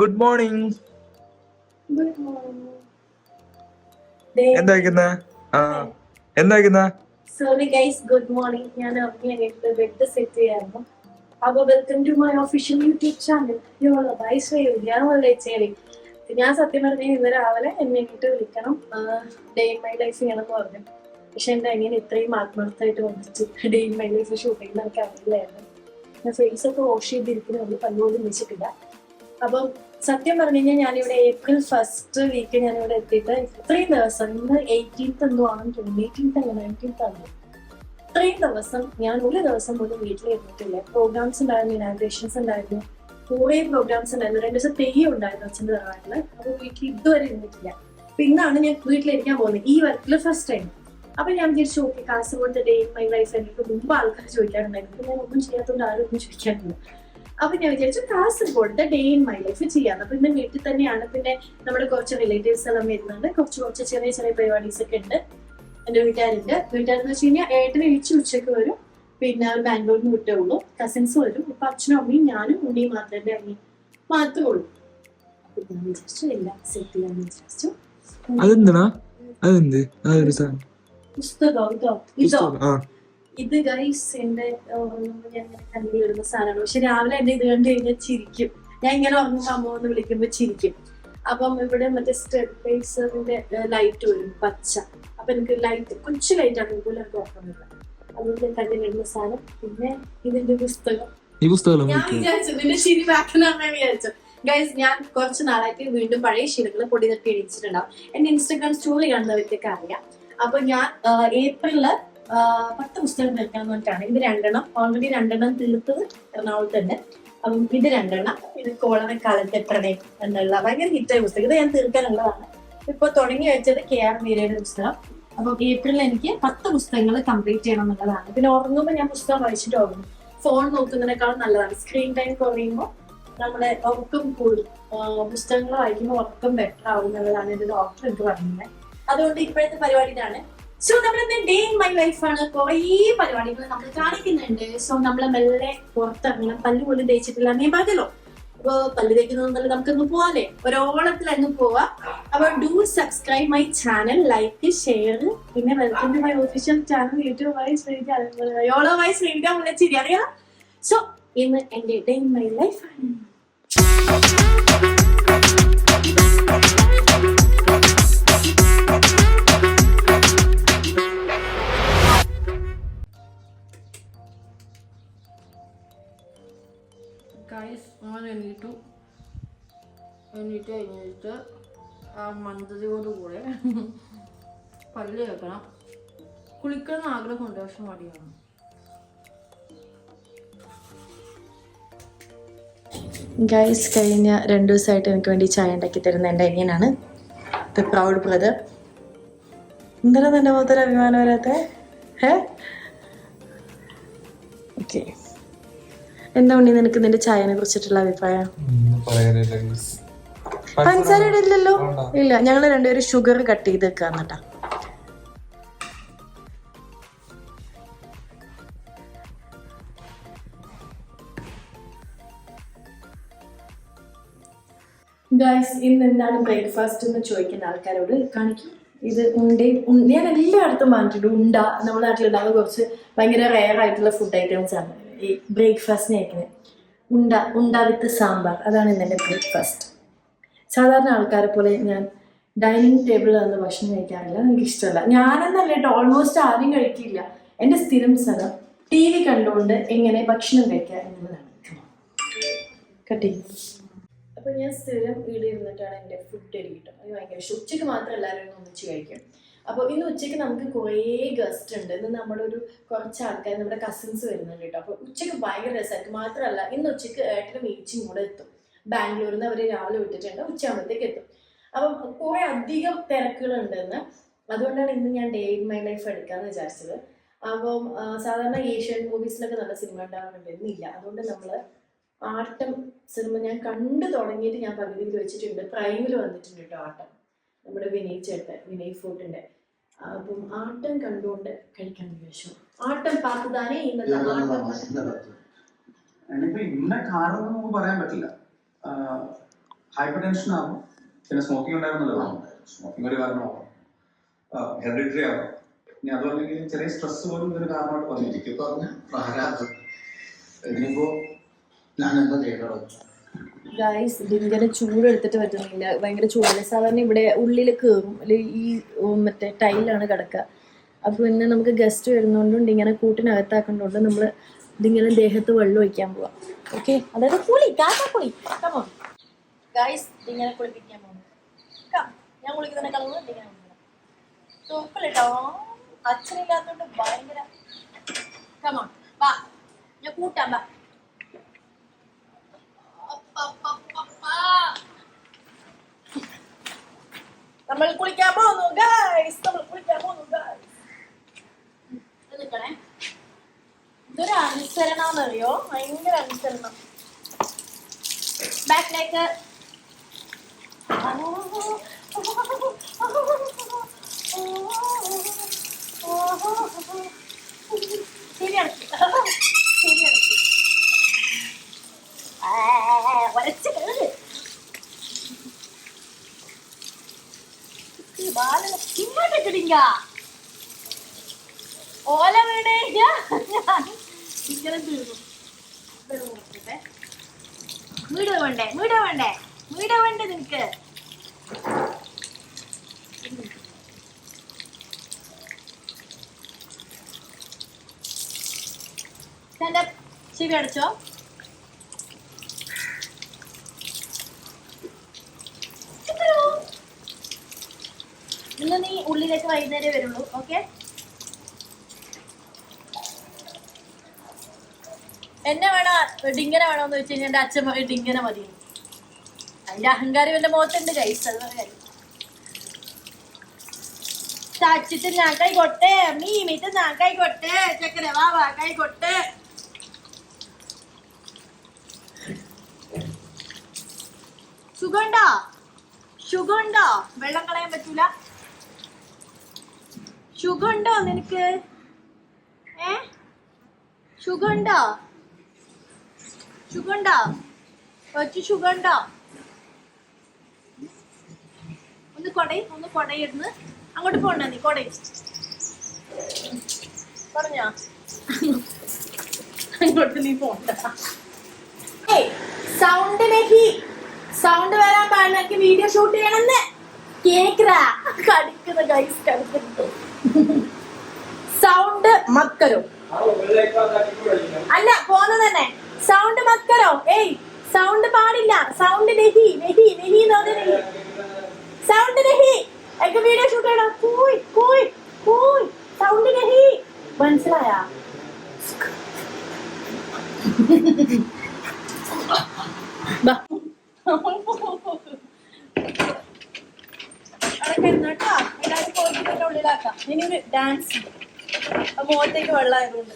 Good morning morning. ആ sorry guys good morning ഞാൻ എണീറ്റ് ബെഡ് സെറ്റ് ചെയ്യായിരുന്നു. അപ്പൊ welcome to my official YouTube channel യോള വൈസ് ഞാൻ വിളിച്ചേരി ഞാൻ സത്യം പറഞ്ഞാൽ ഇന്ന് രാവിലെ എന്നെ ഇങ്ങോട്ട് വിളിക്കണം. ഡേ ഇൻ മൈ ലൈഫ് ചെയ്യണമെന്ന് പറഞ്ഞു. പക്ഷെ എന്റെ അനിയൻ ഇത്രയും ആത്മാർത്ഥമായിട്ട് വന്നിട്ട് day in my life shoot നമുക്ക് അറിയില്ലായിരുന്നു ഞാൻ ഫേസ് ഒക്കെ വാഷ് ചെയ്തിരിക്കുന്നത് പല്ലുപോലും വെച്ചിട്ടില്ല. അപ്പം സത്യം പറഞ്ഞു കഴിഞ്ഞാൽ ഞാനിവിടെ ഏപ്രിൽ ഫസ്റ്റ് വീക്ക് ഞാനിവിടെ എത്തിയിട്ട് ഇത്രയും ദിവസം ഇന്ന് എയ്റ്റീൻത്ത് എന്തോ ആണെന്ന് തോന്നുന്നു. എയ്റ്റീൻത്ത് അല്ല നയന്റീൻത്ത് ആണ്. ഇത്രയും ദിവസം ഞാൻ ഒരു ദിവസം പോലും വീട്ടിൽ ഇരുന്നിട്ടില്ല. പ്രോഗ്രാംസ് ഉണ്ടായിരുന്നു ഇനാഗ്രേഷൻസ് ഉണ്ടായിരുന്നു. കുറേ പ്രോഗ്രാംസ് ഉണ്ടായിരുന്നു. രണ്ട് ദിവസം തെയ്യം ഉണ്ടായിരുന്നു അച്ഛന്റെ തറവാട്ടിൽ. അപ്പൊ വീട്ടിൽ ഇതുവരെ ഇരുന്നിട്ടില്ല. പിന്നാണ് ഞാൻ വീട്ടിലിരിക്കാൻ പോകുന്നത്. ഈ വർക്കിൽ ഫസ്റ്റ് ടൈം അപ്പൊ ഞാൻ വിചാരിച്ചു okay Kasaragod day my life എനിക്ക് മുമ്പ് ആൾക്കാർ ചോദിക്കാറുണ്ടായിരുന്നു. ഞാൻ ഒന്നും ചെയ്യാത്തതുകൊണ്ട് ആരും ഒന്നും ചോദിക്കാറില്ല. അപ്പൊ ഞാൻ വിചാരിച്ചു Kasaragod day in my life ചെയ്യാം അപ്പൊ ഇന്ന് വീട്ടിൽ തന്നെയാണ് പിന്നെ നമ്മുടെ കുറച്ച് റിലേറ്റീവ്സ് എല്ലാം വരുന്നുണ്ട്. കുറച്ച് കുറച്ച് ചെറിയ ചെറിയ പരിപാടീസ് ഒക്കെ ഉണ്ട്. എന്റെ വീട്ടുകാരുണ്ട്. വീട്ടുകാരെന്ന് വെച്ച് കഴിഞ്ഞാൽ ഏട്ടന് ഇഴിച്ച് ഉച്ചയ്ക്ക് വരും. പിന്നെ നിന്ന് വിട്ടേ ഉള്ളൂ. കസിൻസ് വരും. ഇപ്പൊ അച്ഛനും അമ്മയും ഞാനും ഉണ്ണിയും മാത്രമേ അമ്മയും മാത്രമേ ഉള്ളൂ. അപ്പൊ ഞാൻ വിചാരിച്ചു എല്ലാം സെറ്റ് ചെയ്യാന്ന് വിചാരിച്ചു. അതെന്തിനാ? അതെന്ത്? അതൊരു പുസ്തകം ഇതോ? ഇത് ഗൈസ് എന്റെ ഞാൻ ഇങ്ങനെ കണ്ണിൽ ഇടുന്ന സാധനമാണ്. പക്ഷെ രാവിലെ എന്നെ ഇത് കണ്ടു കഴിഞ്ഞാൽ ചിരിക്കും. ഞാൻ ഇങ്ങനെ ഉറങ്ങുമ്പോ അമ്മ എന്ന് വിളിക്കുമ്പോ ചിരിക്കും. അപ്പം ഇവിടെ മറ്റേ സ്റ്റെബിലൈസറിന്റെ ലൈറ്റ് വരും പച്ച. അപ്പൊ എനിക്ക് ലൈറ്റ് കൊച്ചു ലൈറ്റ് ആണ് ഇതുപോലെ എനിക്ക് ഓർക്കുന്നില്ല. അതുകൊണ്ട് ഞാൻ കണ്ണിലിടുന്ന സാധനം. പിന്നെ ഇതിന്റെ പുസ്തകം. ഞാൻ വിചാരിച്ചു നിന്റെ ശരി ബാക്കണമെന്ന് വിചാരിച്ചു. ഗൈസ് ഞാൻ കുറച്ച് നാളായിട്ട് വീണ്ടും പഴയ ശീലങ്ങൾ പൊടി തട്ടി എണീച്ചിട്ടുണ്ടാവും. എന്റെ ഇൻസ്റ്റാഗ്രാം സ്റ്റോറി കാണുന്നവർക്കൊക്കെ അറിയാം. അപ്പൊ ഞാൻ ഏപ്രിലിൽ പത്ത് പുസ്തകം തീർക്കാൻ വേണ്ടിയിട്ടാണ് ഇത് രണ്ടെണ്ണം. ഓൾറെഡി രണ്ടെണ്ണം തീർത്തത് എറണാകുളത്തുണ്ട് അപ്പം ഇത് രണ്ടെണ്ണം. ഇത് കോളറ കാലത്തെ പ്രണയം എന്നുള്ള ഭയങ്കര ഹിറ്റായ പുസ്തകം. ഇത് ഞാൻ തീർക്കാനുള്ളതാണ്. ഇപ്പൊ തുടങ്ങി വെച്ചത് കെ ആർ മീരയുടെ പുസ്തകം. അപ്പം ഏപ്രിലിൽ എനിക്ക് പത്ത് പുസ്തകങ്ങൾ കംപ്ലീറ്റ് ചെയ്യണം എന്നുള്ളതാണ്. പിന്നെ ഉറങ്ങുമ്പോൾ ഞാൻ പുസ്തകം വായിച്ചിട്ട് ഉറങ്ങും. ഫോൺ നോക്കുന്നതിനേക്കാളും നല്ലതാണ്. സ്ക്രീൻ ടൈം കുറയുമ്പോൾ നമ്മുടെ ഉറക്കം കൂടും. പുസ്തകങ്ങൾ വായിക്കുമ്പോൾ ഉറക്കം ബെറ്റർ ആവും എന്നുള്ളതാണ് എന്റെ ഡോക്ടർ എനിക്ക് പറഞ്ഞത് അതുകൊണ്ട് ഇപ്പോഴത്തെ പരിപാടി ഇതാണ്. സോ നമ്മുടെ ഡേ ഇൻ മൈ ലൈഫാണ് കുറേ പരിപാടികൾ നമ്മൾ കാണിക്കുന്നുണ്ട്. സോ നമ്മൾ മെല്ലെ പുറത്തിറങ്ങണം. പല്ല് പോലും തേച്ചിട്ടില്ല നീ പറഞ്ഞല്ലോ അപ്പൊ പല്ല് തേക്കുന്നതല്ല നമുക്കൊന്ന് പോവാല്ലേ? ഒരോളത്തിൽ അങ്ങ് പോവാ. അപ്പൊ do subscribe my channel like share പിന്നെ welcome to my official channel YouTube Y Sreeja YOLO Y Sreeja അറിയാം. സോ ഇന്ന് എന്റെ ഡേ ഇൻ മൈ ലൈഫ് ഞാൻ എണീറ്റു. എണീറ്റ് കഴിഞ്ഞിട്ട് ആ മന്ദതയോട് കൂടെ പല്ല് കേൾക്കണം കുളിക്കണം ആഗ്രഹമുണ്ട് പക്ഷെ മടിയാണ്. ഗൈസ് കഴിഞ്ഞ രണ്ടു ദിവസമായിട്ട് എനിക്ക് വേണ്ടി ചായ ഉണ്ടാക്കി തരുന്ന എന്റെ അനിയനാണ്. ദ പ്രൗഡ് ബ്രദർ എന്താണ് നിന്റെ മുഖത്തൊരു അഭിമാനം വരാത്ത? ഏ ഓക്കെ എന്താ ഉണ്ണി നിനക്ക് നിന്റെ ചായനെ കുറിച്ചിട്ടുള്ള അഭിപ്രായം? പഞ്ചസാര ഇടില്ലല്ലോ ഇല്ല ഞങ്ങൾ രണ്ടുപേരും ഷുഗർ കട്ട് ചെയ്ത് വെക്കാന്നിട്ടാ ഗൈസ് ഇന്ന് എന്താണ് ബ്രേക്ക്ഫാസ്റ്റ് എന്ന് ചോദിക്കുന്ന ആൾക്കാരോട് കാണിക്കും. ഇത് ഉണ്ടേ ഉണ്ട ഞാൻ എല്ലായിടത്തും പറഞ്ഞിട്ടുണ്ട് ഉണ്ട നമ്മുടെ നാട്ടിലുണ്ടാകുന്ന കുറച്ച് ഭയങ്കര റെയർ ആയിട്ടുള്ള ഫുഡ് ഐറ്റംസ് ആണ്. ഈ ബ്രേക്ക്ഫാസ്റ്റിന് കഴിക്കുന്നത് ഉണ്ട ഉണ്ട വിത്ത് സാമ്പാർ. അതാണ് ഇന്ന് എന്റെ ബ്രേക്ക്ഫാസ്റ്റ് സാധാരണ ആൾക്കാരെ പോലെ ഞാൻ ഡൈനിങ് ടേബിളിൽ നിന്ന് ഭക്ഷണം കഴിക്കാറില്ല. എനിക്ക് ഇഷ്ടമല്ല. ഞാനെന്നല്ല കേട്ടോ. ഓൾമോസ്റ്റ് ആരും കഴിക്കില്ല. എന്റെ സ്ഥിരം സ്ഥലം ടി വി കണ്ടുകൊണ്ട് എങ്ങനെ ഭക്ഷണം കഴിക്കുക എന്നുള്ളതാണ്. കട്ടി അപ്പോൾ ഞാൻ സ്ഥിരം വീട് ഇരുന്നിട്ടാണ് എന്റെ ഫുഡ് എഴുതിയിട്ടും അത് ഭയങ്കര ഉച്ചയ്ക്ക് മാത്രം എല്ലാവരും ഒന്ന് ഒന്നിച്ച് കഴിക്കും. അപ്പോൾ ഇന്ന് ഉച്ചയ്ക്ക് നമുക്ക് കുറേ ഗസ്റ്റ് ഉണ്ട്. ഇന്ന് നമ്മുടെ ഒരു കുറച്ച് ആൾക്കാർ നമ്മുടെ കസിൻസ് വരുന്നുണ്ട് കേട്ടോ. അപ്പോൾ ഉച്ചയ്ക്ക് ഭയങ്കര രസമായിരിക്കും. മാത്രമല്ല ഇന്ന് ഉച്ചയ്ക്ക് ഏട്ടന് ഈച്ചും കൂടെ എത്തും. ബാംഗ്ലൂരിൽ നിന്ന് അവർ രാവിലെ വിട്ടിട്ടുണ്ട്. ഉച്ചയാകുമ്പോഴത്തേക്ക് എത്തും. അപ്പം കുറേ അധികം തിരക്കുകളുണ്ടെന്ന് അതുകൊണ്ടാണ് ഇന്ന് ഞാൻ ഡേ ഇൻ മൈ ലൈഫ് എടുക്കാമെന്ന് വിചാരിച്ചത്. അപ്പം സാധാരണ ഏഷ്യൻ മൂവീസിലൊക്കെ നല്ല സിനിമ ഉണ്ടാവാറുണ്ട്. അതുകൊണ്ട് നമ്മൾ ആട്ടം സിനിമ ഞാൻ കണ്ടു തുടങ്ങിയിട്ട് ഞാൻ പകുതിയിൽ വെച്ചിട്ടുണ്ട്. പ്രൈമിൽ വന്നിട്ടുണ്ട് കേട്ടോ ആട്ടം. നമ്മുടെ വിനയ് ചേട്ടൻ വിനയ് ഫുഡിന്റെ അപ്പം ആട്ടം കണ്ടുകൊണ്ട് കഴിക്കാൻ വിചാരിച്ചു ആട്ടം പാത്തതാനേ ഇന്നത്തെ ഇനിയിപ്പോ ഇന്ന കാരണം നമുക്ക് പറയാൻ പറ്റില്ല. ഹൈപ്പർ ടെൻഷൻ ആവും പിന്നെ സ്മോക്കിംഗ് ഉണ്ടായിരുന്നല്ലോ. സ്മോക്കിംഗ് ഒരു കാരണമാവും. ഹെറിഡിറ്ററി ആവും. ഇനി അതുമല്ലെങ്കിൽ ചെറിയ സ്ട്രെസ് പോലും ഇതൊരു കാരണമായിട്ട് വന്നിരിക്കും. എനിക്ക് പറഞ്ഞ പ്രാരാബ്ദം ഇനിയിപ്പോ ഞാൻ എന്താ ചെയ്യണത് ഗൈസ് ഇതിങ്ങനെ ചൂടെടുത്തിട്ട് പറ്റുന്നില്ല. ഭയങ്കര ചൂടല്ല സാധാരണ ഇവിടെ ഉള്ളിൽ കയറും ഈ മറ്റേ ടൈലാണ് കിടക്കുക. അപ്പോൾ പിന്നെ നമുക്ക് ഗസ്റ്റ് വരുന്നതുകൊണ്ടും ഇങ്ങനെ കൂട്ടിനകത്താക്കുന്നതുകൊണ്ട് നമ്മൾ ഇതിങ്ങനെ ദേഹത്ത് വെള്ളം ഒഴിക്കാൻ പോവാം. ഓക്കെ അതായത് കുളി കാക്ക കുളി. കമോ ഗൈസ് ഇതിങ്ങനെ കുളിപ്പിക്കാൻ പോകും. ഞാൻ കുളിക്കുന്ന കളവ് ഇങ്ങനെ ഭയങ്കര കമോ വാ ഞാൻ കൂട്ടാം വാ. നമ്മൾ കുളിക്കാൻ പോകുന്നു ഗൈസ് നമ്മൾ കുളിക്കാൻ പോകുന്നു ഗൈസ് നിൽക്കണേ. ഇതൊരു അനുസരണമെന്നറിയോ ഭയങ്കര അനുസരണം. ബാക്കിലേക്ക് ശരിയാണ് ശരിയാണ് ഇങ്ങോട്ടിട്ടിടിങ്ക ഓല വീണേ ഇങ്ങനെ തീർന്നു. വീട് വേണ്ടേ വീട് വേണ്ടേ വീട് വേണ്ടേ നിനക്ക് ചെവി അടച്ചോ ചിത്രോ. ഇന്ന് നീ വൈകുന്നേരം വരുള്ളൂ. ഓക്കെ എന്നെ വേണോ? ഡിങ്ങനെ വേണോ എന്ന് കഴിഞ്ഞാൽ എന്റെ അച്ഛൻ പറയും ഡിങ്ങനെ മതി. അതിന്റെ അഹങ്കാരം എന്റെ മുഖത്തുണ്ട് കൈസ് അത് ചാച്ചിട്ട് ഞാൻ കൈകൊട്ടെ മീമിട്ട് ഞാൻ കൈകൊട്ടെ ചക്കര വാ വാ കൈകൊട്ടെ സുഖമുണ്ടോ? സുഖമുണ്ടോ? വെള്ളം കളയാൻ പറ്റൂല? സുഖമുണ്ടോ നിനക്ക്? ഏ? സുഖമുണ്ടോ സുഖമുണ്ടോ കൊച്ചു സുഖമുണ്ടോ ഒന്ന് കൊടൈ ഒന്ന് കൊടയിരുന്ന് അങ്ങോട്ട് പോണ്ട നീ? കൊടൈ പറഞ്ഞോ. അങ്ങോട്ട് നീ പോണ്ട. സൗണ്ടിലേക്ക് സൗണ്ട് വരാൻ പാടില്ല. വീഡിയോ ഷൂട്ട് ചെയ്യണമെന്ന്. കേക്കറാ കടിക്കുന്ന ഗൈസ് കടിക്കുന്നു. സൗണ്ട് മക്കരോ? അല്ല പോന്നു തന്നെ. സൗണ്ട് മക്കരോ? ഏയ് സൗണ്ട് പാടില്ല. സൗണ്ട് നെഹി നെഹി നെഹി എന്ന് സൗണ്ട് നെഹി. എനിക്ക് വീഡിയോ ഷൂട്ട് ചെയ്യണം കൂയ് കൂയ് കൂയ് സൗണ്ട് നെഹി മനസ്സിലായ അവിടെ കിടന്നോട്ടോ എല്ലാവരും പോയിട്ട് ഉള്ളിലാക്കാം ഇനി ഒരു ഡാൻസ് മുഖത്തേക്ക് വെള്ളമായതുകൊണ്ട്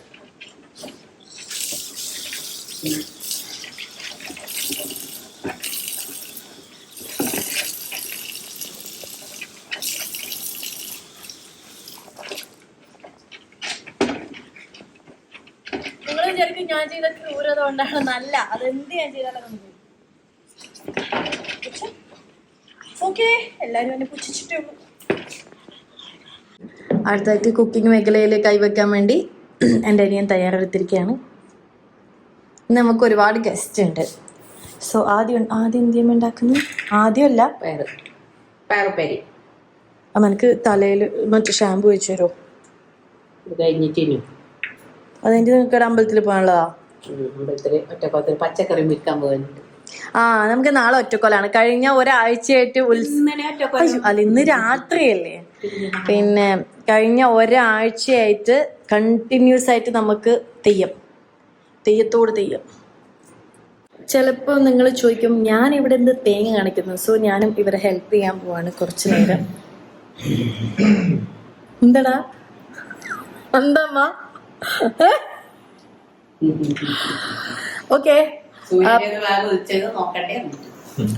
നിങ്ങൾ വിചാരിക്കും ഞാൻ ചെയ്ത ക്രൂരത കൊണ്ടാണ് നല്ല. അതെന്ത് ഞാൻ ചെയ്താലും ഓക്കെ എല്ലാരും എന്നെ അടുത്തായിട്ട് കുക്കിംഗ് മേഖലയിൽ കൈവയ്ക്കാൻ വേണ്ടി എന്റെ അനിയൻ തയ്യാറെടുത്തിരിക്കുകയാണ്. ഇന്ന് നമുക്ക് ഒരുപാട് ഗസ്റ്റ് ഉണ്ട്. സോ ആദ്യം ആദ്യം എന്ത് ചെയ്യുമ്പോൾ ഉണ്ടാക്കുന്നു? ആദ്യമല്ല പയറ്. പയറുപ്പേരി. അപ്പം എനിക്ക് തലയിൽ മറ്റു ഷാമ്പു വെച്ച് തരുമോ? അതെന്റെ അതെനിക്ക് നിങ്ങൾക്ക് അമ്പലത്തിൽ പോകാനുള്ളതാ? അമ്പലത്തിൽ ഒറ്റക്കൊത്തിൽ പച്ചക്കറി വിൽക്കാൻ പോകുന്നുണ്ട് ആ നമുക്ക് നാളെ ഒറ്റക്കൊലാണ്. കഴിഞ്ഞ ഒരാഴ്ചയായിട്ട് ഉത്സവം അല്ല ഇന്ന് രാത്രിയല്ലേ? പിന്നെ കഴിഞ്ഞ ഒരാഴ്ചയായിട്ട് കണ്ടിന്യൂസ് ആയിട്ട് നമുക്ക് തെയ്യം. തെയ്യത്തോട് തെയ്യം. ചിലപ്പോൾ നിങ്ങൾ ചോദിക്കും ഞാൻ ഇവിടെ എന്ത് തേങ്ങ കാണിക്കുന്നു? സോ ഞാനും ഇവരെ ഹെൽപ്പ് ചെയ്യാൻ പോവാണ് കുറച്ച് നേരം. എന്താടാ? എന്താ ഓക്കെ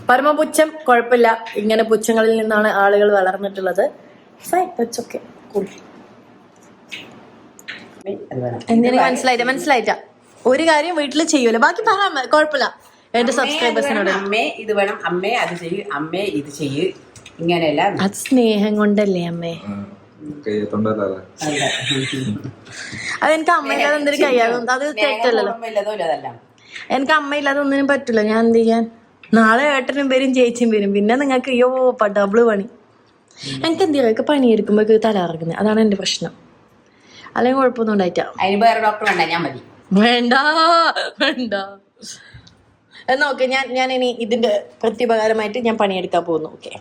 പരമപുച്ഛം കുഴപ്പമില്ല. ഇങ്ങനെ പുച്ഛങ്ങളിൽ നിന്നാണ് ആളുകൾ വളർന്നിട്ടുള്ളത്. എന്തിനു മനസ്സിലായിട്ട മനസ്സിലായിട്ട ഒരു കാര്യം വീട്ടിൽ ചെയ്യൂല. ബാക്കി പറയാൻ കുഴപ്പമില്ല. എന്റെ സബ്സ്ക്രൈബേഴ്സിനോട് അമ്മേ ഇത് വേണം അമ്മേ അത് ചെയ്യൂ അമ്മേ ഇത് ചെയ്യൂ. ഇങ്ങനെയല്ല. അത് സ്നേഹം കൊണ്ടല്ലേ അമ്മേ? അതെനിക്ക് അമ്മയില്ലാതെ എന്തൊരു കയ്യാകും അത് ഇല്ലതല്ല എനിക്ക് അമ്മയില്ലാതെ ഒന്നിനും പറ്റില്ല. ഞാൻ എന്ത് ചെയ്യാൻ? നാളെ ഏട്ടനും വരും ചേച്ചിയും വരും. പിന്നെ നിങ്ങൾക്ക് അയ്യോ ഡബിൾ പണി. എനിക്ക് എന്ത് ചെയ്യാം? തല ഇറങ്ങുന്നത് അതാണ് എന്റെ പ്രശ്നം. അല്ലെങ്കിൽ കുഴപ്പമൊന്നും ഉണ്ടായിട്ടാ അതിന് വേറെ ഡോക്ടർ വേണ്ട ഞാൻ മതി. വേണ്ട വേണ്ട. എന്നാ ഓക്കെ ഞാൻ ഞാൻ ഇനി ഇതിന്റെ പ്രത്യുപകാരമായിട്ട് ഞാൻ പണിയെടുക്കാൻ പോകുന്നു. Okay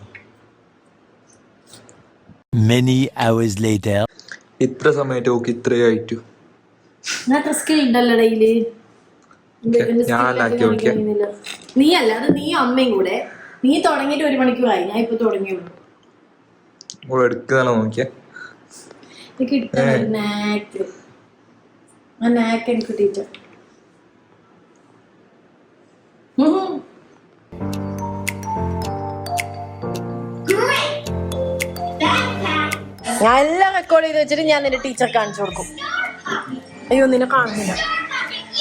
Many hours later. ഇത്ര സമയത്ത് ഓക്ക് ഇത്രയായിട്ടു ഡെയിലി. ഞാനാക്കി നോക്കിയ നീ അല്ല അത് നീ അമ്മയും കൂടെ. നീ തുടങ്ങിയിട്ട് ഒരു മണിക്കൂറായി. ഞാൻ ഇപ്പൊ തുടങ്ങിയുള്ളൂ എടുക്കുന്നതാണോ നോക്കിയ? എനിക്ക് കിട്ടുന്ന ഒരു നാക്ക് ആ നാക്ക് എനിക്ക് ടീച്ചർ ഞാൻ എല്ലാം റെക്കോർഡ് ചെയ്ത് വെച്ചിട്ട് ഞാൻ നിന്റെ ടീച്ചർ കാണിച്ചു കൊടുക്കും. അയ്യോ നിന്നെ കാണുന്നില്ല.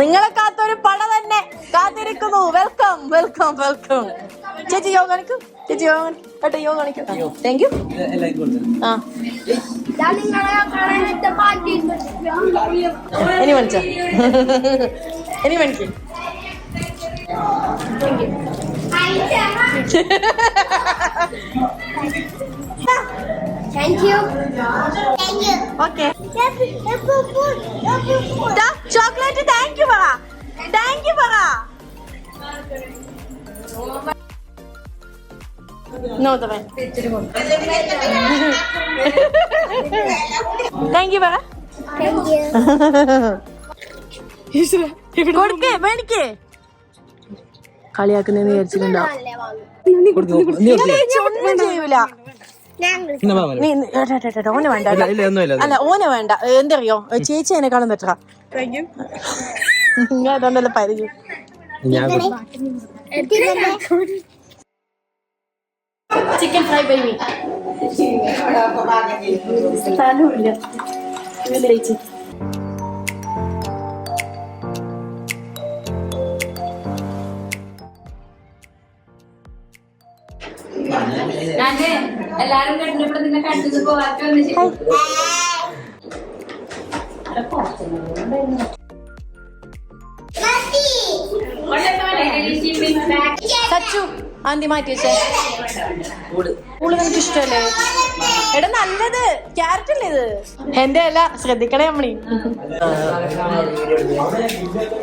നിങ്ങളെ കാത്തൊരു പട തന്നെ കാത്തിരിക്കുന്നു. വെൽക്കം വെൽക്കം വെൽക്കം ചേച്ചി യോഗ കാണിക്കും. ചേച്ചി യോഗ കാണിക്കും. ഏട്ടാ യോഗ കാണിക്കും. താങ്ക് യു ആ. ഇനി you. Thank you. Okay chocolate thank you പറ താങ്ക് യു പറ താങ്ക് യു പറ. കൊടുക്കേ മേടിക്കേ കളിയാക്കുന്നെന്ന് വിചാരിച്ചിട്ടുണ്ടാവും ചെയ്യൂല ഓനെ വേണ്ട കേട്ടോ. അല്ല ഓനെ വേണ്ട. എന്തറിയോ? ചേച്ചി എന്നെക്കാളും ബെറ്ററാ ഞാൻ അതുകൊണ്ടല്ലോ പരിചയം. ചിക്കൻ ഫ്രൈ ബൈ മീ സ്ഥലമില്ല ചേച്ചി. എല്ലാരും കണ്ടിട്ട് നിന്നെ കണ്ടത് പോവാത്ത സച്ചു ആന്റി മാറ്റി വെച്ചേ. പൂൾ നിനക്ക് ഇഷ്ടല്ലേ? എടാ നല്ലത്. ക്യാരറ്റ് അല്ലേ ഇത്? എന്റെ അല്ല ശ്രദ്ധിക്കണേ നമ്മളീ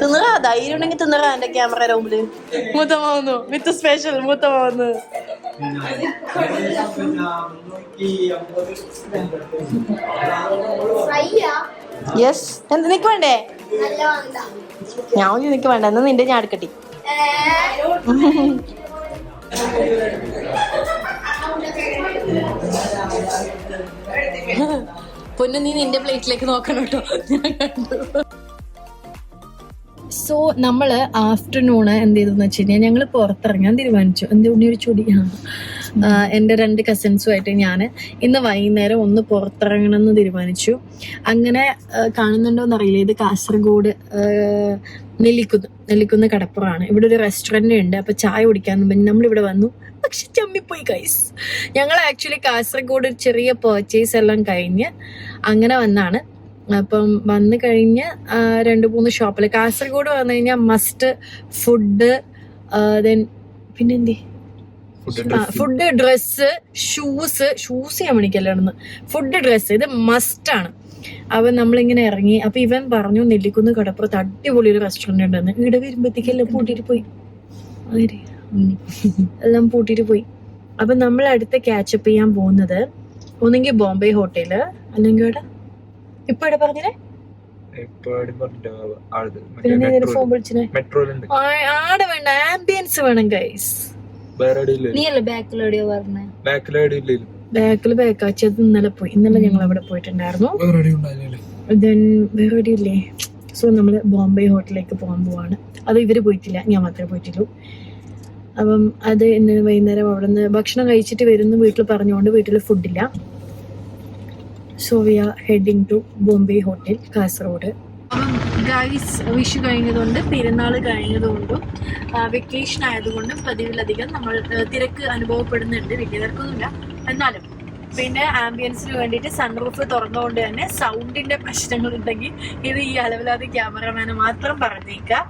തിന്നറ ധൈര്യം ഉണ്ടെങ്കിൽ തിന്നറ എന്റെ ക്യാമറ റൂമിൽ മൂത്തമാവുന്നു വന്നു. വിത്ത് സ്പെഷ്യൽ മൂത്തമാവുന്നു വന്നു. യെസ് എന്ത് നിക്ക് വേണ്ടേ? ഞാൻ ഒന്ന് നിക്ക് വേണ്ട. എന്നാ നിന്റെ ഞാൻ എടുക്കട്ടി പൊന്നു നീ നിന്റെ പ്ലേറ്റിലേക്ക് നോക്കണം കേട്ടോ. ഞാൻ കണ്ടു. സോ നമ്മൾ ആഫ്റ്റർനൂൺ എന്ത് ചെയ്തെന്ന് വെച്ച് കഴിഞ്ഞാൽ ഞങ്ങൾ പുറത്തിറങ്ങാൻ തീരുമാനിച്ചു. എന്റെ ഉണ്ണി ഒരു ചൊടി? ആ. എന്റെ രണ്ട് കസിൻസുമായിട്ട് ഞാൻ ഇന്ന് വൈകുന്നേരം ഒന്ന് പുറത്തിറങ്ങണം എന്ന് തീരുമാനിച്ചു. അങ്ങനെ കാണുന്നുണ്ടോ എന്നറിയില്ല. ഇത് കാസർഗോഡ് നെല്ലിക്കുന്ന് നെല്ലിക്കുന്ന് കടപ്പുറമാണ്. ഇവിടെ ഒരു റെസ്റ്റോറന്റ് ഉണ്ട്. അപ്പോൾ ചായ കുടിക്കാൻ നമ്മളിവിടെ വന്നു. പക്ഷെ ചമ്മിപ്പോയി കൈസ് ഞങ്ങൾ ആക്ച്വലി കാസർഗോഡ് ഒരു ചെറിയ പർച്ചേസ് എല്ലാം കഴിഞ്ഞ് അങ്ങനെ വന്നാണ്. അപ്പം വന്നു കഴിഞ്ഞ് രണ്ട് മൂന്ന് ഷോപ്പിൽ കാസർഗോഡ് വന്നു കഴിഞ്ഞാൽ മസ്റ്റ് ഫുഡ് ദെൻ പിന്നെന്തേ? ഫുഡ് ഡ്രസ്സ് ഷൂസ് ഷൂസ് ഞാൻ മണിക്കല്ലാണെന്ന് ഫുഡ് ഡ്രസ്സ് ഇത് മസ്റ്റ് ആണ്. അപ്പൊ നമ്മളിങ്ങനെ ഇറങ്ങി അപ്പൊ ഇവൻ പറഞ്ഞു നെല്ലിക്കുന്ന് കടപ്പുറത്ത് അടിപൊളി ഒരു റെസ്റ്റോറന്റ് ഉണ്ടെന്ന്. ഇവിടെ വരുമ്പോഴത്തേക്കെല്ലാം പൂട്ടിട്ട് പൂട്ടിയിട്ട് പോയി? എല്ലാം പൂട്ടിയിട്ട് പോയി. അപ്പൊ നമ്മൾ അടുത്ത ക്യാച്ചപ്പ് ചെയ്യാൻ പോകുന്നത് ഒന്നെങ്കിൽ ബോംബെ ഹോട്ടൽ അല്ലെങ്കിൽ ഇവിടെ ഇപ്പൊ ഇവിടെ പറഞ്ഞേ ആടെ വേണ്ട. ആംബിയൻസ് വേണം ഗൈസ് ഇന്നലെ പോയി. ഇന്നലെ ഞങ്ങൾ അവിടെ പോയിട്ടുണ്ടായിരുന്നു. ദെൻ വേറെ എവിടെയില്ലേ സോ നമ്മൾ ബോംബെ ഹോട്ടലിലേക്ക് പോകാൻ പോവാണ്. അത് ഇവർ പോയിട്ടില്ല. ഞാൻ മാത്രമേ പോയിട്ടുള്ളൂ. അപ്പം അത് ഇന്ന് വൈകുന്നേരം അവിടെ നിന്ന് ഭക്ഷണം കഴിച്ചിട്ട് വരുന്നു. വീട്ടിൽ പറഞ്ഞുകൊണ്ട് വീട്ടിൽ ഫുഡില്ല so we are heading to Bombay hotel Kasaragod. അപ്പം ഗൈസ് വിഷു കഴിഞ്ഞതുകൊണ്ട് പെരുന്നാൾ കഴിഞ്ഞതുകൊണ്ടും വെക്കേഷൻ ആയതുകൊണ്ടും പതിവിലധികം നമ്മൾ തിരക്ക് അനുഭവപ്പെടുന്നുണ്ട്. വലിയ തിരക്കൊന്നുമില്ല എന്നാലും പിന്നെ ആംബിയൻസിന് വേണ്ടിയിട്ട് സൺറൂഫ് തുറന്നുകൊണ്ട് തന്നെ സൗണ്ടിന്റെ പ്രശ്നങ്ങൾ ഉണ്ടെങ്കിൽ ഇത് ഈ അളവിലാതെ ക്യാമറമാന് മാത്രം പറഞ്ഞേക്കാം.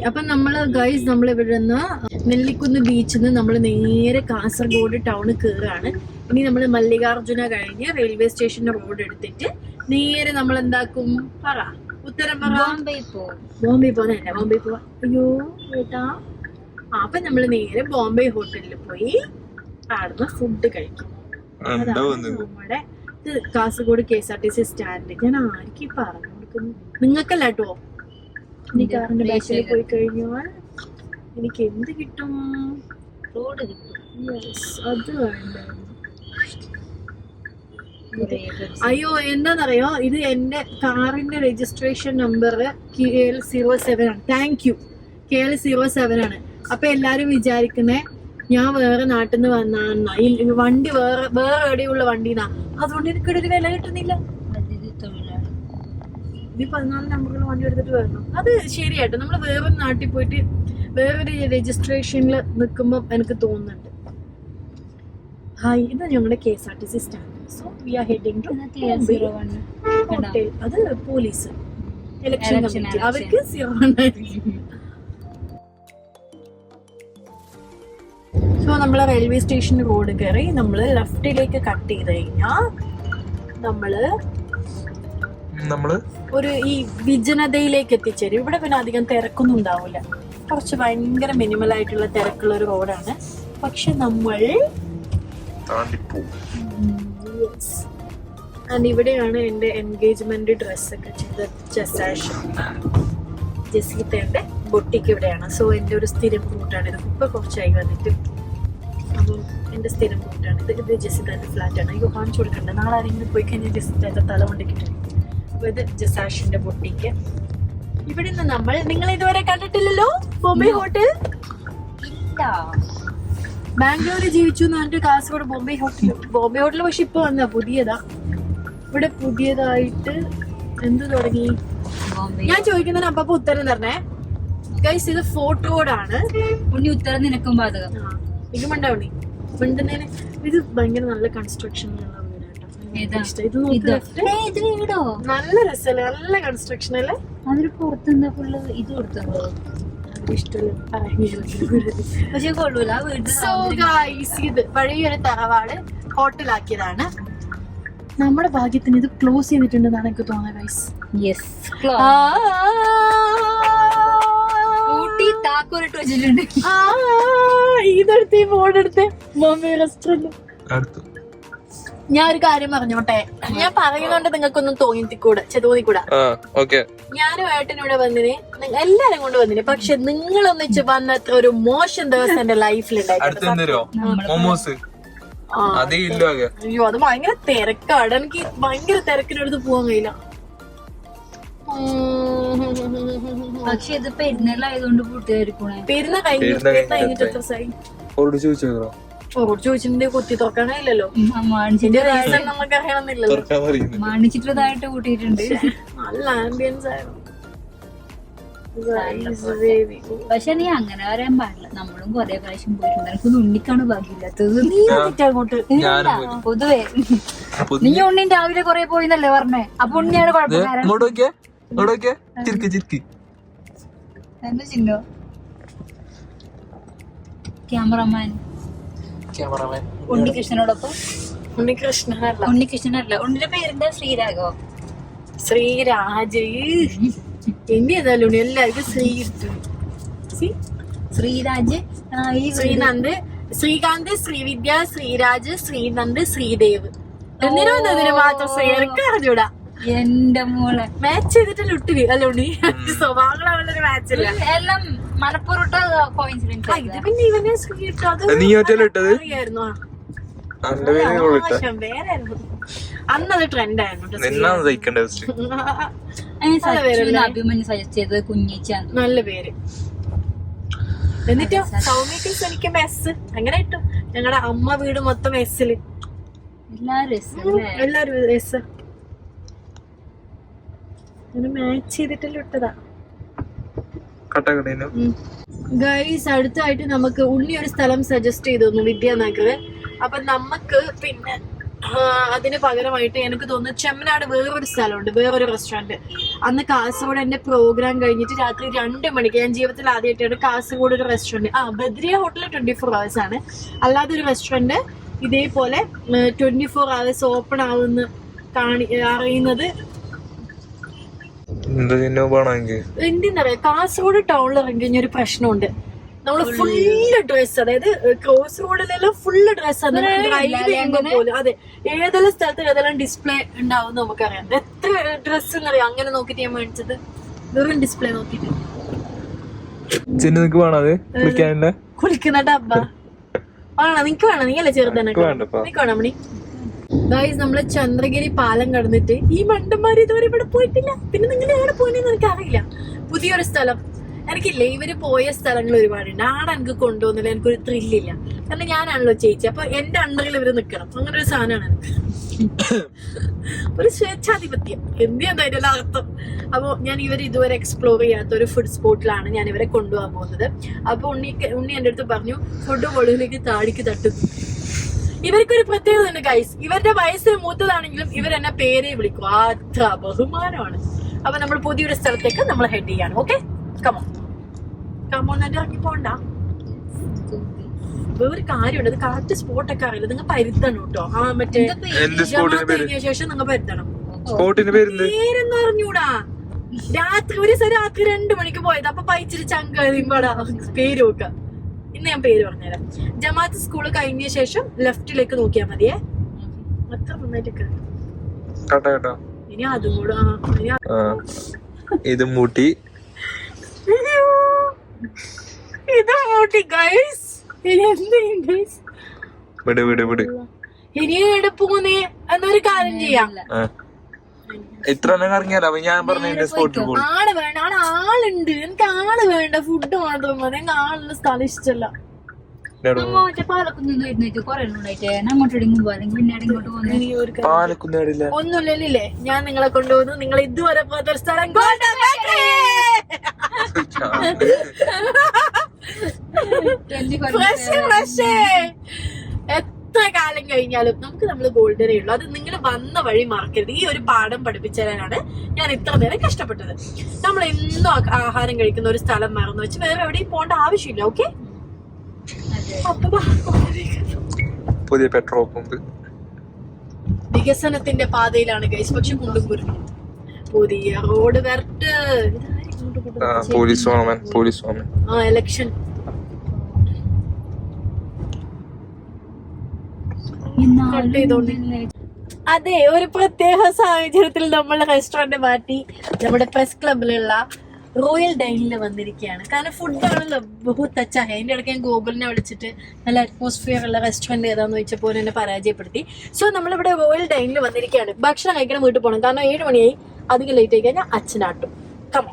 അപ്പൊ നമ്മൾ ഗൈസ് നമ്മൾ ഇവിടെ നിന്ന് നെല്ലിക്കുന്ന് ബീച്ചിൽ നിന്ന് നമ്മൾ നേരെ കാസർഗോഡ് ടൗൺ കയറാണ് ഇനി നമ്മൾ മല്ലികാർജുന കഴിഞ്ഞ് റെയിൽവേ സ്റ്റേഷന്റെ റോഡ് എടുത്തിട്ട് നേരെ നമ്മൾ എന്താക്കും പറ. ഉത്തരം പറ. ബോംബെ പോ. ബോംബെ പോകാനല്ല ബോംബെ പോവാ. അയ്യോ ഏട്ടാ. ആ, അപ്പൊ നമ്മൾ നേരെ ബോംബെ ഹോട്ടലിൽ പോയി അവിടുന്ന് ഫുഡ് കഴിക്കും. അതാണ് നമ്മുടെ Kasaragod K S R T C stand. ഞാൻ ആർക്കും പറഞ്ഞു കൊടുക്കുന്നു? നിങ്ങൾക്കല്ല കേട്ടോ ഇനി കാറിന്റെ ബാക്കിൽ പോയി കഴിഞ്ഞാൽ എനിക്ക് എന്ത് കിട്ടും? റോഡ് കിട്ടും. യെസ് അത് വേണ്ടായിരുന്നു. അയ്യോ എന്താന്നറിയോ? ഇത് എന്റെ കാറിന്റെ registration number K L zero seven ആണ് thank you K L zero seven ആണ് അപ്പൊ എല്ലാരും വിചാരിക്കുന്നേ ഞാൻ വേറെ നാട്ടിൽ നിന്ന് വന്നാ വണ്ടി വേറെ വേറെ എവിടെയുള്ള വണ്ടിന്നാ. അതുകൊണ്ട് എനിക്കിടൊരു വില കിട്ടുന്നില്ല. ഇനി പതിനാല് നമ്പറുകൾ വണ്ടി എടുത്തിട്ട് വരണം. അത് ശരിയായിട്ട് നമ്മൾ വേറൊരു നാട്ടിൽ പോയിട്ട് വേറൊരു രജിസ്ട്രേഷനിൽ നിൽക്കുമ്പോൾ എനിക്ക് തോന്നുന്നുണ്ട്. ഹായ് ഇത് ഞങ്ങളുടെ K S R T C stand so we are heading to hotel അത് പോലീസ് ഇലക്ഷൻ കമ്മിറ്റി. അവർക്ക് സീറോ സോ നമ്മൾ റെയിൽവേ സ്റ്റേഷൻ റോഡ് കയറി നമ്മൾ ലെഫ്റ്റിലേക്ക് കട്ട് ചെയ്ത് കഴിഞ്ഞാൽ നമ്മൾ നമ്മൾ ഒരു ഈ വിജനതയിലേക്ക് എത്തിച്ചേരും. ഇവിടെ പിന്നെ അധികം തിരക്കൊന്നും ഉണ്ടാവില്ല കുറച്ച് ഭയങ്കര മിനിമൽ ആയിട്ടുള്ള തിരക്കുള്ള ഒരു റോഡാണ് പക്ഷെ നമ്മൾ ആൻഡ് ഇവിടെയാണ് എന്റെ എൻഗേജ്മെന്റ് ഡ്രസ്സൊക്കെ ചെയ്ത ജസാഷ് ജസീത്തയുടെ ബൊട്ടിക്ക് ഇവിടെയാണ്. സോ എന്റെ ഒരു സ്ഥിരം റൂട്ടാണ് ഇത്. ഇപ്പൊ കുറച്ചായി വന്നിട്ട്. അപ്പം എന്റെ സ്ഥിരം റൂട്ടാണ് ഇത് ഇത് ഫ്ലാറ്റ് ആണ്. ഇത് കാണിച്ചു കൊടുക്കണ്ട. നാളെ ആരെങ്കിലും പോയി കഴിഞ്ഞാൽ ജസിത്താന്റെ തല കൊണ്ടിട്ട് അപ്പൊ ഇത് ജസാഷിന്റെ ബൊട്ടിക്ക്. ഇവിടെ നിന്ന് നമ്മൾ നിങ്ങൾ ഇതുവരെ കണ്ടിട്ടില്ലല്ലോ? ബോംബെ ഹോട്ടൽ? ഇല്ല. ബാംഗ്ലൂര് ജീവിച്ചു എന്ന് പറഞ്ഞിട്ട് കാസർഗോഡ് ബോംബെ ഹോട്ടൽ. ബോംബെ ഹോട്ടൽ പക്ഷെ ഇപ്പൊ വന്ന പുതിയതാ. ഇവിടെ പുതിയതായിട്ട് എന്ത് തുടങ്ങി? ഞാൻ ചോദിക്കുന്നതിന് അപ്പൊ ഉത്തരം തരണേ. ഗൈസ് ഇത് ഫോട്ടോടാണ്. ഉണ്ണി ഉത്തരം നിനക്കും ബാധകം. ഇത് മണ്ടാവണി മിണ്ടുന്നതിന് ഇത് ഭയങ്കര നല്ല കൺസ്ട്രക്ഷനിലുള്ള നല്ല രസമല്ലേ നല്ല കൺസ്ട്രക്ഷൻ അല്ലേ? അതിന് പുറത്തുനിന്ന് ഫുള്ള് ഇത് കൊടുത്തോ ഇഷ്ടമല്ല. പറഞ്ഞു പക്ഷെ കൊള്ളൂല ആ സോ ഗൈസ് ഇത് പഴയൊരു തറവാട് ഹോട്ടലാക്കിയതാണ്. നമ്മുടെ ഭാഗ്യത്തിന് ഇത് ക്ലോസ് ചെയ്തിട്ടുണ്ടെന്നാണ് എനിക്ക് തോന്നുന്നത് ഗൈസ് യെസ് ഊട്ടി താക്കോലിട്ട് വെച്ചിട്ടുണ്ട്. ഇതെടുത്ത് ഈ ഫോൺ എടുത്ത്. മമ്മി റെസ്റ്റോറന്റ് ഞാൻ ഒരു കാര്യം പറഞ്ഞോട്ടെ? ഞാൻ പറയുന്നോണ്ട് നിങ്ങൾക്കൊന്നും തോന്നിക്കൂടാ? ചെ തോന്നിക്കൂടാ. ആ ഓക്കെ. ഞാനും ഏട്ടനിവിടെ വന്നിന്. എല്ലാരും കൊണ്ട് വന്നിന്. പക്ഷെ നിങ്ങളൊന്നിച്ച് വന്നത്ര ഒരു മോശം ദിവസം എന്റെ ലൈഫിൽ മോമോസ്. അതേ ഇല്ല ആകെ. അയ്യോ അത് ഭയങ്കര തിരക്കാണ് എനിക്ക് ഭയങ്കര തിരക്കിനടുത്ത് പോവാൻ കഴിയില്ല. പക്ഷെ ഇത് പെരുന്നാളായതുകൊണ്ട് കഴിഞ്ഞു പെരുന്നാൾ പെരുന്ന കഴിഞ്ഞിട്ട് കഴിഞ്ഞിട്ട് എത്ര ദിവസമായി? ഓരോട് ചോദിച്ചോ ഓട് ചോദിച്ചിട്ടുണ്ടെ കുത്തി തുറക്കണേ ഇല്ലല്ലോ മാണിച്ചിട്ടതായിട്ട് റീസൺ നമുക്ക് അറിയണമെന്നില്ലല്ലോ. മാണിച്ചിട്ടതായിട്ട് കൂട്ടിയിട്ടുണ്ട്. നല്ല ആംബിയൻസ് ആയിരുന്നു. പക്ഷെ നീ അങ്ങനെ വരാൻ പാടില്ല. നമ്മളും കൊറേ പ്രാവശ്യം പോയിട്ടുണ്ട്. എനിക്ക് ഉണ്ണിക്കാണ് ഭാഗ്യമില്ലാത്തത്. നീ എന്നിട്ട് അങ്ങോട്ട്. പൊതുവേ. നീ ഉണ്ണി രാവിലെ കൊറേ പോയിന്നല്ലേ പറഞ്ഞേ? അപ്പൊ ഉണ്ണിയാണ് എന്താ ക്യാമറമാൻ ക്യാമറമാൻ. ഉണ്ണികൃഷ്ണനോടൊപ്പം? ഉണ്ണികൃഷ്ണനല്ല. ഉണ്ണികൃഷ്ണനല്ല. ഉണ്ണിന്റെ പേരെന്താ? ശ്രീരാഘവോ ശ്രീരാജ്. എന്റെ ഏതായാലും ഉണ്ണി എല്ലാവർക്കും ശ്രീ. ശ്രീരാജ്. ഈ ശ്രീനന്ദ്. ശ്രീകാന്ത് ശ്രീവിദ്യ ശ്രീരാജ് ശ്രീനന്ദ് ശ്രീദേവ്. എന്നിരുന്നതിന് മാത്രം ശ്രീ അറിഞ്ഞൂടാ. എന്റെ മോളെ. മാച്ച് ചെയ്തിട്ട് ലുട്ടിൽ അല്ല സ്വഭാവങ്ങൾ അവളൊരു മാച്ചല്ല എല്ലാം മനപ്പുറട്ട കോയിൻസിഡൻസ് ഇത് പിന്നെ ഇവനെ അത് നീ ഇട്ടത്? അറിയായിരുന്നു. അന്നത് ട്രെൻഡ് ആയിരുന്നു? അഭിമന്യു സജസ്റ്റ് ചെയ്തത് കുഞ്ഞിച്ചാണ്. നല്ല പേര്. എന്നിട്ട് സൗമ്യക്കും എനിക്കും എസ് അങ്ങനെ ഇട്ടു. ഞങ്ങളുടെ അമ്മ വീട് മൊത്തം എസ്സിൽ എല്ലാരും എസ് മാച്ച് ചെയ്തിട്ടില്ല ഇട്ടതാ. കട്ടക്കടേനു ഗൈസ് അടുത്തായിട്ട് നമുക്ക് ഉണ്ണി ഒരു സ്ഥലം സജസ്റ്റ് ചെയ്തു തന്നു വിദ്യാനഗർ അപ്പൊ നമുക്ക് പിന്നെ അതിന് പകരമായിട്ട് എനിക്ക് തോന്നുന്നു ചെമ്മനാട് വേറൊരു സ്ഥലമുണ്ട് വേറൊരു റെസ്റ്റോറന്റ് അന്ന് കാസർഗോഡ് എന്റെ പ്രോഗ്രാം കഴിഞ്ഞിട്ട് രാത്രി രണ്ട് മണിക്ക് ഞാൻ ജീവിതത്തിൽ ആദ്യമായിട്ടാണ് കാസർഗോഡ് ഒരു റെസ്റ്റോറന്റ് ആ Badriya hotel twenty four hours ആണ്. അല്ലാതെ ഒരു റെസ്റ്റോറന്റ് ഇതേപോലെ ട്വന്റി ഫോർ അവേഴ്സ് ഓപ്പൺ ആവുന്ന കാണി അറിയുന്നത് എന്ത് ചിഹ്നം വേണമെങ്കിൽ എന്തിനറിയാം കാസർഗോഡ് ടൗണിൽ ഇറങ്ങി ഒരു പ്രശ്നമുണ്ട്. നമ്മൾ ഫുള്ള് ഡ്രസ് അതായത് ക്രോസ് റോഡിലെല്ലാം ഫുള്ള് ഡ്രസ് പോലും. അതെ. ഏതെല്ലാം സ്ഥലത്ത് ഏതെല്ലാം ഡിസ്പ്ലേ ഉണ്ടാവും നമുക്കറിയാം. എത്ര ഡ്രസ് എന്നറിയാം? അങ്ങനെ നോക്കിട്ട് ഞാൻ മേടിച്ചത്. വെറും ഡിസ്പ്ലേ നോക്കിട്ട് നിനക്ക് വേണം അത്? കുളിക്കുന്ന ഡബ്ബ. വേണം? നിനക്ക് വേണം? നീ അല്ലേ ചെറുതന്നെ നിനക്ക് വേണം മണി? ഗൈസ് നമ്മൾ ചന്ദ്രഗിരി പാലം കടന്നിട്ട് ഈ മണ്ടന്മാർ ഇതുവരെ ഇവിടെ പോയിട്ടില്ല. പിന്നെ നിങ്ങൾ എവിടെ പോയെന്ന് എനിക്ക് അറിയില്ല. പുതിയൊരു സ്ഥലം. എനിക്കില്ലേ ഇവർ പോയ സ്ഥലങ്ങൾ ഒരുപാടുണ്ട് ആടെ എനിക്ക് കൊണ്ടുപോകുന്നില്ല എനിക്കൊരു ത്രില്ലില്ല കാരണം ഞാനാണല്ലോ ചേച്ചി. അപ്പൊ എന്റെ അണ്ടറിൽ ഇവർ നിക്കണം. അങ്ങനെ ഒരു സാധനമാണ് ഒരു സ്വേച്ഛാധിപത്യം. എന്ത് എന്തായാലും അർത്ഥം? അപ്പൊ ഞാൻ ഇവർ ഇതുവരെ എക്സ്പ്ലോർ ചെയ്യാത്ത ഒരു ഫുഡ് സ്പോട്ടിലാണ് ഞാൻ ഇവരെ കൊണ്ടുപോകാൻ പോകുന്നത്. അപ്പൊ ഉണ്ണി ഉണ്ണി എന്റെ അടുത്ത് പറഞ്ഞു ഫുഡ് മുകളിലേക്ക് താടിക്ക് തട്ടുന്നു. ഇവർക്കൊരു പ്രത്യേകത ഉണ്ട് ഗൈസ് ഇവരുടെ വയസ്സ് മൂത്തതാണെങ്കിലും ഇവർ എന്നെ പേരെ വിളിക്കും. അത്ര ബഹുമാനമാണ്. അപ്പൊ നമ്മൾ പുതിയൊരു സ്ഥലത്തേക്ക് നമ്മൾ ഹെഡ് ചെയ്യാണ് ഓക്കെ കമോ കമോ എന്നിട്ട് ഇറങ്ങി പോണ്ട. വേറൊരു കാര്യമുണ്ട് അത് കറക്റ്റ് സ്പോട്ടൊക്കെ അറിയില്ല. നിങ്ങൾ പരുത്തണം കേട്ടോ. ആ മറ്റേ എന്ത് സ്പോട്ടിന്റെ പേര്? കഴിഞ്ഞ ശേഷം നിങ്ങൾ പരുത്തണം. സ്പോട്ടിന്റെ പേരെന്ന് അറിഞ്ഞൂടാ. രാത്രി ഒരു ദിവസം രാത്രി രണ്ടു മണിക്ക് പോയത്. അപ്പൊ പൈച്ചിരി ചങ്കാടാ പേര് നോക്ക. ഇന്ന് ഞാൻ പേര് പറഞ്ഞുതരാം. ജമാഅത്ത് സ്കൂൾ കഴിഞ്ഞ ശേഷം ലെഫ്റ്റിലേക്ക് നോക്കിയാ മതിയേ. അത്ര നന്നായിട്ട് ഇനി അതും കൂടെ ഇത് മൂട്ടി. ഇത് മൂട്ടി ഗൈസ് ഇനി എന്ത് ഗൈസ് വിട് വിട് വിട്. ഇനി എവിടെ പോകുന്നേ? എന്നൊരു കാര്യം ചെയ്യാം. ഇത്ര നേരം ഇറങ്ങിയാലോ അപ്പൊ ഞാൻ പറഞ്ഞ സ്പോട്ടിൽ പോകും ആൾ വേണ്ട ആൾ ആളുണ്ട്. എനിക്ക് ആൾ വേണ്ട. ഫുഡ് മാത്രം മതി എനിക്ക് ആളുള്ള സ്ഥലം ഒരു ഒന്നുമില്ലല്ലേ? ഞാൻ നിങ്ങളെ കൊണ്ടുപോകുന്നു. നിങ്ങൾ ഇതുവരെ പോകാത്ത സ്ഥലം ഫ്രഷ് ഫ്രഷ് എത്ര കാലം കഴിഞ്ഞാലും നമുക്ക് നമ്മൾ ഗോൾഡനേ ഉള്ളൂ. അത് നിങ്ങൾ വന്ന വഴി മറക്കരുത്. ഈ ഒരു പാഠം പഠിപ്പിച്ചതിനാണ് ഞാൻ ഇത്ര നേരം കഷ്ടപ്പെട്ടത്. നമ്മൾ എന്നും ആഹാരം കഴിക്കുന്ന ഒരു സ്ഥലം മറന്നു വെച്ച് വേറെ എവിടെയും പോകേണ്ട ആവശ്യമില്ല ഓക്കെ പുതിയ പെട്രോൾ പമ്പ് വികസനത്തിന്റെ പാതയിലാണ് ഗൈസ് പക്ഷെ കുണ്ടും കുരുന്നു പുതിയ റോഡ് വരട്ട്. ആ പോലീസ് പോലീസ് ആ എലക്ഷൻ കട്ട് ചെയ്തോണ്ട്. അതെ ഒരു പ്രത്യേക സാഹചര്യത്തിൽ നമ്മൾ റെസ്റ്റോറന്റ് മാറ്റി നമ്മുടെ പ്രസ് ക്ലബിലുള്ള റോയൽ ഡൈനിൽ വന്നിരിക്കുകയാണ്. കാരണം ഫുഡാണല്ലോ ബഹു തച്ചാഹ എന്റെ ഇടയ്ക്ക് ഞാൻ ഗൂഗിളിനെ വിളിച്ചിട്ട് നല്ല അറ്റ്മോസ്ഫിയർ ഉള്ള റെസ്റ്റോറന്റ് ഏതാന്ന് ചോദിച്ചപ്പോൾ എന്നെ പരാജയപ്പെടുത്തി. സോ നമ്മളിവിടെ റോയൽ ഡൈനിൽ വന്നിരിക്കുകയാണ്. ഭക്ഷണം കഴിക്കണം വീട്ടിൽ പോകണം കാരണം ഏഴ് മണിയായി. അധികം ലേറ്റ് ആയി കഴിഞ്ഞാൽ അച്ഛനാട്ടും come on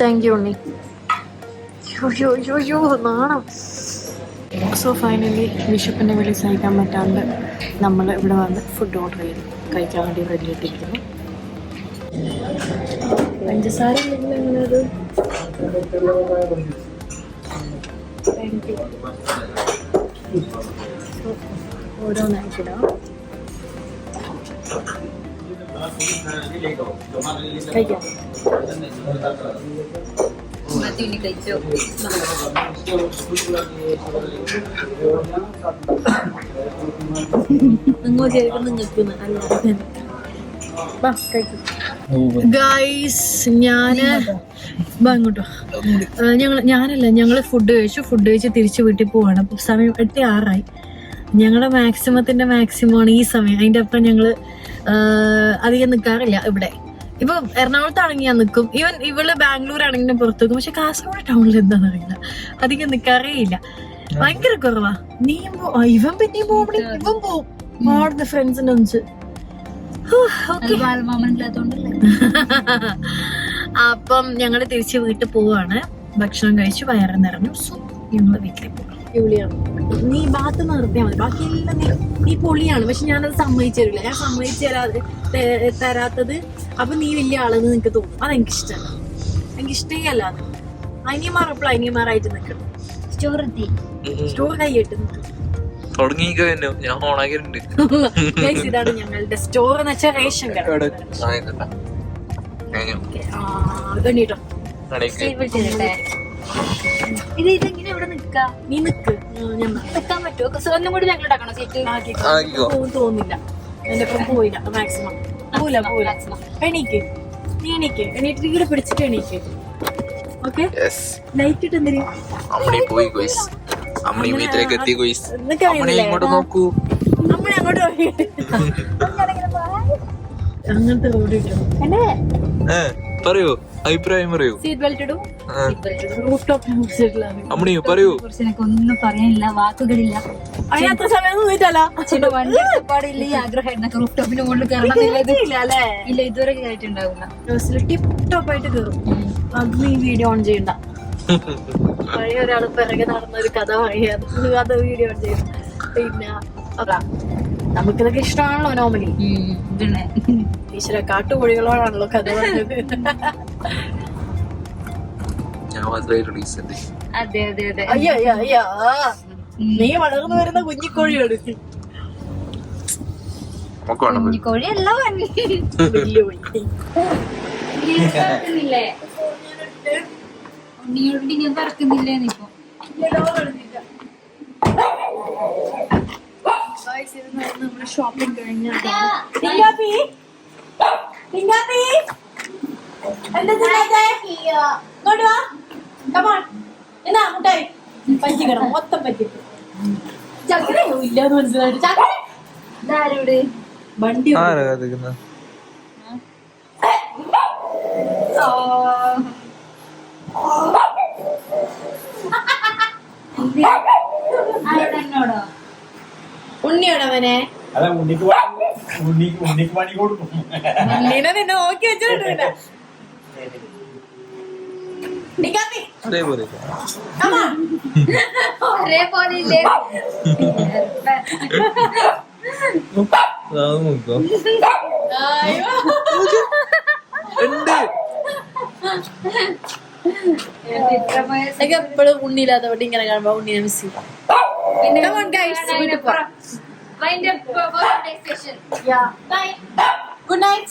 thank you Unni. Yo yo yo നാണം. സോ ഫൈനലി ബിഷപ്പിന്റെ വിളി സഹിക്കാൻ പറ്റാണ്ട് നമ്മൾ ഇവിടെ വന്ന് ഫുഡ് ഓർഡർ ചെയ്തു. കഴിക്കാൻ വേണ്ടി റെഡി ആയിട്ടിരിക്കുന്നു. പഞ്ചസാര ഇല്ലെങ്കിൽ എങ്ങനെ അത് താങ്ക് യു ഓരോന്നായിട്ടിടാം കഴിക്കാം. ഗൈസ് ഞാൻ ബാ ഇങ്ങോട്ടോ. ഞങ്ങൾ ഞാനല്ല ഞങ്ങൾ ഫുഡ് കഴിച്ചു ഫുഡ് കഴിച്ച് തിരിച്ചു വീട്ടിൽ പോവാണ്. സമയം എട്ട് ആറായി. ഞങ്ങളുടെ മാക്സിമത്തിന്റെ മാക്സിമമാണ് ഈ സമയം. അതിന്റെ അപ്പം ഞങ്ങൾ അധികം നിൽക്കാറില്ല ഇവിടെ. ഇപ്പൊ എറണാകുളത്താണെങ്കിൽ ഞാൻ നിൽക്കും ഈവൻ ഇവൾ ബാംഗ്ലൂർ ആണെങ്കിലും പുറത്തു നിൽക്കും പക്ഷെ കാസർഗോഡ് ടൗണിൽ എന്താണെന്ന് അറിയില്ല. അധികം നിൽക്കാറേയില്ല ഭയങ്കര കുറവാ. നീ ഇവൻ പിന്നെയും പോകുമ്പോൾ ഇവൻ പോവും. മാറുന്ന ഫ്രണ്ട്സിന്റെ ഒന്നിച്ച്. അപ്പം ഞങ്ങൾ തിരിച്ച് വീട്ടിൽ പോവാണ്. ഭക്ഷണം കഴിച്ചു വയറ് നിറഞ്ഞു സോ ഞങ്ങൾ വീട്ടിൽ പോകാം ജൂലിയാണ് നീ ഭാഗത്ത് നിർത്തിയാൽ മതി. ബാക്കിയെല്ലാം നീ നീ പൊളിയാണ്. പക്ഷെ ഞാനത് സമ്മതിച്ചു തരില്ല. ഞാൻ സമ്മതിച്ചു തരാതെ തരാത്തത് അപ്പൊ നീ വലിയ ആളെന്ന് നിനക്ക് തോന്നും. അതെനിക്ക് ഇഷ്ടമല്ല എനിക്ക് ഇഷ്ടമേ അല്ല അത്. അനിയന്മാർ എപ്പോഴും അനിയന്മാരായിട്ട് നിൽക്കണം ചോറത്തി സ്റ്റോർ കൈയിട്ട് നിൽക്കണം തുടങ്ങിക്കോ ഞാൻ ഓണാക്കിയിട്ടുണ്ട്. Guys, ഇതാണ് ഞങ്ങളുടെ സ്റ്റോർ എന്ന് വെച്ചാൽ റേഷൻ കട. ഇത് ഇതെങ്ങനെ ഇവിടെ നിക്കാ നീ നിക്ക്. ഞാൻ പറയാം. നിക്കാൻ പറ്റുമോ ഒന്നും കൂടി ഞങ്ങൾ ഉണ്ടാക്കണോ സീറ്റ്? ആക്കിക്കോ. ആക്കിക്കോ. തോന്നില്ല എന്റെ ഒപ്പം പോയില്ല. മാക്സിമം പോല പോല എണീക്ക്. നീ എണീക്ക്. എണീറ്റ് ഇവിടെ പിടിച്ചിട്ട് എണീക്ക്. ഓക്കെ. ലൈറ്റ് ഇട്ട് എന്തിന് അമ്മണി പോയി ഗോയ്സ്. അമ്മണി വീട്ടിലേക്ക് എത്തി ഗോയ്സ്. നിനക്ക് അമ്മണി അറിയുന്നില്ലേ? ഇങ്ങോട്ട് നോക്കൂ. നമ്മളെ അങ്ങോട്ട് പോയി. അങ്ങനത്തെ റോഡ് കിട്ടും പറയൂ. അഭിപ്രായം പറയൂ. സീറ്റ് ബെൽറ്റ് ഇടും. ആ. റൂഫ് ടോപ്പ് കുറിച്ചിട്ടില്ലാണ് അമ്മണി പറയൂ. കുറിച്ച് എനിക്ക് ഒന്നും പറയാനില്ല വാക്കുകളില്ല. സമയം വണ്ടി എടുത്തപ്പാടില്ല ഈ ആഗ്രഹമായിരുന്നു റൂഫ് ടോപ്പിന്റെ മുകളിൽ കയറണം എന്നുള്ളത് ഇല്ല ഇതുവരെ കയറ്റിണ്ടാവില്ല ബസ്സിൽ ടിപ്പ് ടോപ്പ് ആയിട്ട് കയറും. അത് നീ വീഡിയോ ഓൺ ചെയ്യണ്ട. പഴയ ഒരാൾ പിറകെ നടന്ന ഒരു കഥ അത് വീഡിയോ ഓൺ ചെയ്യും. പിന്നെ അതാ. നമുക്കിതൊക്കെ ഇഷ്ടമാണല്ലോ നോർമലി പിന്നെ ഈശ്വര കാട്ടുപൊഴികളോടാണല്ലോ കഥ പറഞ്ഞത്. ഞാൻ മാത്രമേ റിലീസ് ഉണ്ട്. അതെ അതെ അതെ. അയ്യോ അയ്യോ അയ്യോ നീ വളർന്നു വരുന്ന കുഞ്ഞിക്കോഴിയാണ്. കുഞ്ഞിക്കോഴി ഉണ്ണിയോട് ഞാൻ പറക്കുന്നില്ലേ ഇപ്പൊ നമ്മുടെ ഷോപ്പിംഗ് കഴിഞ്ഞാൽ എന്താ? ഇങ്ങോട്ട് വാ. Come on. എന്നാ മുട്ടായി? പറ്റിക്കണം. മൊത്തം പറ്റിട്ട് ചക്കരയോ ഇല്ലാന്ന് മനസ്സിലായിട്ട്. ചക്കര ഇതാരോട് വണ്ടി ഉണ്ണിയോടവനെ ഉണ്ണീനെ നിന്നെ നോക്കി വെച്ചിട്ടുണ്ട് on. ഒരേപോലെ ഇല്ലേ നോക്കോ അയ്യോ. ഉണ്ട് ചിത്രമായ എനിക്ക് എപ്പോഴും ഉണ്ണിയില്ലാത്തവിടെ ഇങ്ങനെ കാണുമ്പോ ഉണ്ണിനെ മിസ് ചെയ്യും. Good on,